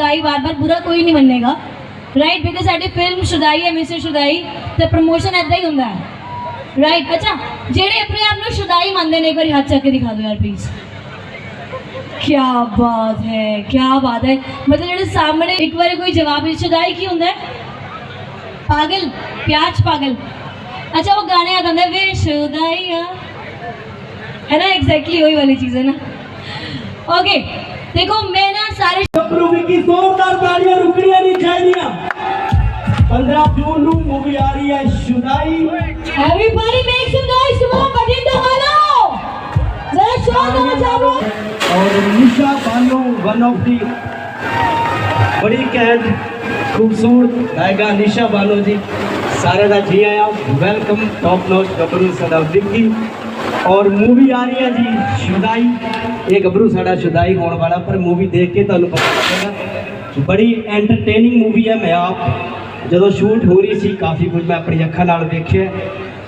ਸ਼ੁਦਾਈ ਵਾਰ-ਵਾਰ ਬੁਰਾ ਕੋਈ ਨਹੀਂ ਮੰਨੇਗਾ ਰਾਈਟ ਬਿਕਾਜ਼ ਸਾਡੀ ਫਿਲਮ ਸ਼ੁਦਾਈ ਹੈ ਮਿਸ ਸ਼ੁਦਾਈ, ਤੇ ਪ੍ਰੋਮੋਸ਼ਨ ਐਦਾਂ ਹੀ ਹੁੰਦਾ ਹੈ ਰਾਈਟ ਅੱਛਾ, ਜਿਹੜੇ ਆਪਣੇ ਆਪ ਨੂੰ ਸ਼ੁਦਾਈ ਮੰਨਦੇ ਨੇ, ਇੱਕ ਵਾਰੀ ਹੱਥ ਚੱਕ ਕੇ ਦਿਖਾ ਦਿਓ ਯਾਰ ਪਲੀਜ਼ ਕੀ ਬਾਤ ਹੈ ਕੀ ਬਾਤ ਹੈ। ਮਤਲਬ ਜਿਹੜੇ ਸਾਹਮਣੇ ਇੱਕ ਵਾਰੀ ਕੋਈ ਜਵਾਬ ਨਹੀਂ ਸ਼ੁਦਾਈ ਕੀ ਹੁੰਦਾ ਹੈ? ਪਾਗਲ ਪਿਆਜ ਪਾਗਲ। ਅੱਛਾ, ਉਹ ਗਾਣੇ ਆ ਗੰਦੇ ਵੇ ਸ਼ੁਦਾਈਆ। ਹੈ ਨਾ ਐਗਜ਼ੈਕਟਲੀ ਉਹੀ ਵਾਲੀ ਚੀਜ਼ ਹੈ ਨਾ। ਓਕੇ देखो मैं ना सारे ਗੱਭਰੂ ਵਿੱਕੀ ਜ਼ੋਰਦਾਰ ਤਾਲੀਆਂ ਰੁਕਣੀਆਂ ਨਹੀਂ ਚਾਹੀਦੀਆਂ 15 ਜੂਨ ਨੂੰ ਮੂਵੀ ਆ ਰਹੀ ਹੈ Shudaai everybody make some noise come on Bathinda hello जरा शोर दो मचाओ ਔਰ ਨਿਸ਼ਾ ਬਾਨੋ ਵਨ ਆਫ ਦੀ ਬੜੀ ਕੈਂਟ ਖੂਬਸੂਰਤ ਗਾਇਕਾ ਨਿਸ਼ਾ ਬਾਨੋ ਜੀ ਸਾਰਿਆਂ ਦਾ ਜੀ ਆਇਆ ਵੈਲਕਮ ਟੌਪ ਨੋਚ ਗੱਭਰੂ ਸਾਡਾ ਵਿੱਕੀ ਔਰ ਮੂਵੀ ਆ ਰਹੀ ਹੈ ਜੀ, ਸ਼ੁਦਾਈ। ਇਹ ਗੱਭਰੂ ਸਾਡਾ ਸ਼ੁਦਾਈ ਹੋਣ ਵਾਲਾ, ਪਰ ਮੂਵੀ ਦੇਖ ਕੇ ਤੁਹਾਨੂੰ ਪਤਾ ਲੱਗੇਗਾ। ਬੜੀ ਐਂਟਰਟੇਨਿੰਗ ਮੂਵੀ ਹੈ, ਮੈਂ ਆਪ ਜਦੋਂ ਸ਼ੂਟ ਹੋ ਰਹੀ ਸੀ, ਕਾਫੀ ਕੁਝ ਮੈਂ ਆਪਣੀ ਅੱਖਾਂ ਨਾਲ ਵੇਖਿਆ।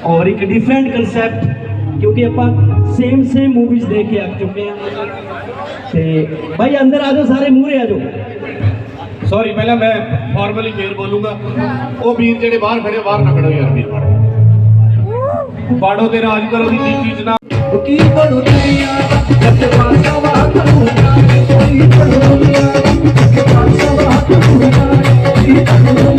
ਔਰ ਇੱਕ ਡਿਫਰੈਂਟ ਕਨਸੈਪਟ ਕਿਉਂਕਿ ਆਪਾਂ ਸੇਮ ਸੇਮ ਮੂਵੀਜ਼ ਦੇਖ ਕੇ ਆ ਚੁੱਕੇ ਆ ਤੇ ਭਾਈ ਅੰਦਰ ਆ ਜਾਓ, ਸਾਰੇ ਮੂਹਰੇ ਆ ਜਾਓ। ਸੌਰੀ ਪਹਿਲਾਂ ਮੈਂ ਫਾਰਮਲੀ ਫੇਰ ਬੋਲੂੰਗਾ। ਉਹ ਵੀਰ ਜਿਹੜੇ ਬਾਹਰ ਖੜੇ ਬਾਹਰ ਨਾ ਖੜੋ ਯਾਰ, ਵੀਰ। ਬਾਹਰ ਪਾੜੋ ਤੇ ਰਾਜ ਕਰੋ ਦੀ ਚੀਜ਼ ਨਾ ਕੀ ਬਣੂ ਦੁਨੀਆ ਜੱਟ ਪਾਸਾ ਵਾ ਕਰੂੰਗਾ। ਕੀ ਬਣੂ ਦੁਨੀਆ ਜੱਟ ਪਾਸਾ ਵਾ ਕਰੂੰਗਾ। ਕੀ ਬਣੂ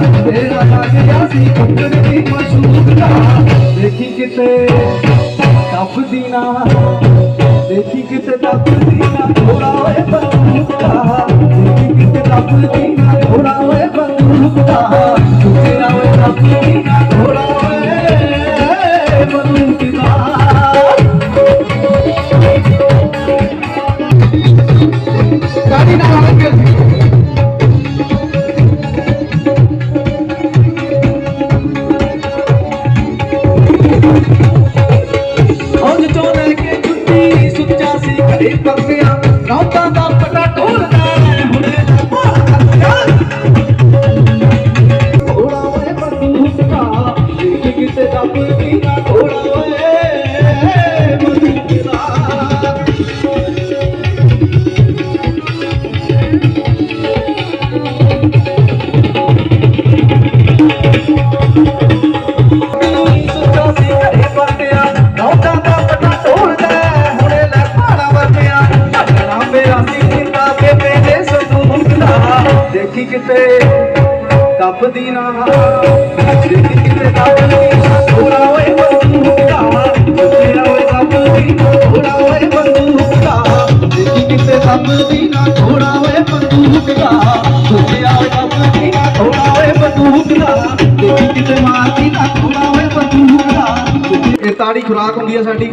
ਤੇਰਾ ਲੱਗ ਗਿਆ ਸੀ ਕੁੱਟਣ ਦੀ ਮਸ਼ਹੂਰ ਦਾ ਦੇਖੀ ਕਿਤੇ ਟੱਪਦੀ ਨਾ, ਦੇਖੀ ਕਿਤੇ ਟੱਪਦੀ ਨਾ ਥੋੜਾ ਓਏ ਬੰਦੂਕ। ਦਾ ਦੇਖੀ ਕਿਤੇ ਟੱਪਦੀ ਨਾ ਥੋੜਾ ਓਏ ਬੰਦੂਕ। ਦਾ ਸੁੱਚੇ ਓਏ ਟੱਪਦੀ ਨਾ ਥੋੜਾ ਓਏ ਬੰਦੂਕ। ਦਾ ਗਾੜੀ ਨਾਲ ਲੱਗੇ ਦੱਬਦੀ ਨਾ ਦੇਖੀ ਕਿਤੇ ਦੱਬਦੀ ਨਾ ਥੋੜਾ ਓਏ ਬੰਦੂਕ ਦਾ ਤੇਰਾ ਓਏ ਦੱਬਦੀ ਨਾ ਥੋੜਾ ਓਏ ਬੰਦੂਕ ਨਾ ਥੋੜਾ ਓਏ ਬੰਦੂਕ ਦਾ ਤੇਰਾ ਓਏ ਨਾ ਥੋੜਾ ਓਏ ਬੰਦੂਕ ਦਾ ਦੇਖੀ ਮਾਰਦੀ ਨਾ ਥੋੜਾ ਓਏ ਬੰਦੂਕ ਇਹ ਤਾੜੀ ਖੁਰਾਕ ਹੁੰਦੀ ਹੈ ਸਾਡੀ।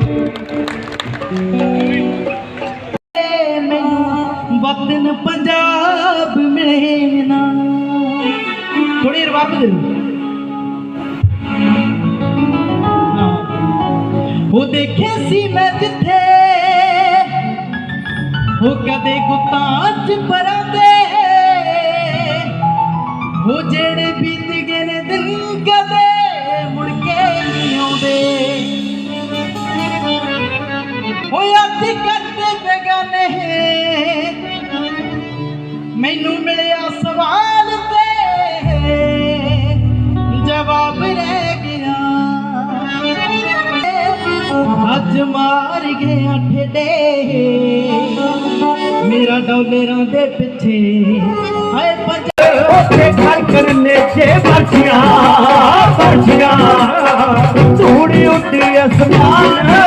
ਮੈਨੂੰ ਵਤਨ ਪੰਜਾਬ ਮਿਲੇ ਨਾ। ਦੇ ਉਹ ਦੇਖੇ ਸੀ ਮੈਂ ਜਿੱਥੇ। ਉਹ ਕਦੇ ਗੁੱਤਾਂ ਚ ਪਰਾਂਦੇ। ਉਹ ਜਿਹੜੇ ਬੀਤ ਗਏ ਨੇ ਦਿਨ ਕਦੇ, ਮੁੜ ਕੇ ਨਹੀਂ ਆਉਂਦੇ। ਓਏ ਅੱਜ ਕਰਦੇ ਬੇਗਾਨੇ। ਮੈਨੂੰ ਮਿਲੇ ਅੱਜ ਮਾਰ ਗਏ ਠੇਡੇ ਮੇਰਾ ਡਾਲਰਾਂ ਦੇ ਪਿੱਛੇ ਹਾਏ ਪੰਜ ਉੱਥੇ ਘਰ ਕਰਨੇ ਛੇ ਪਰਚੀਆਂ ਪਰਚੀਆਂ ਧੂੜੀ ਉੱਡੀ ਅਸਮਾਨ।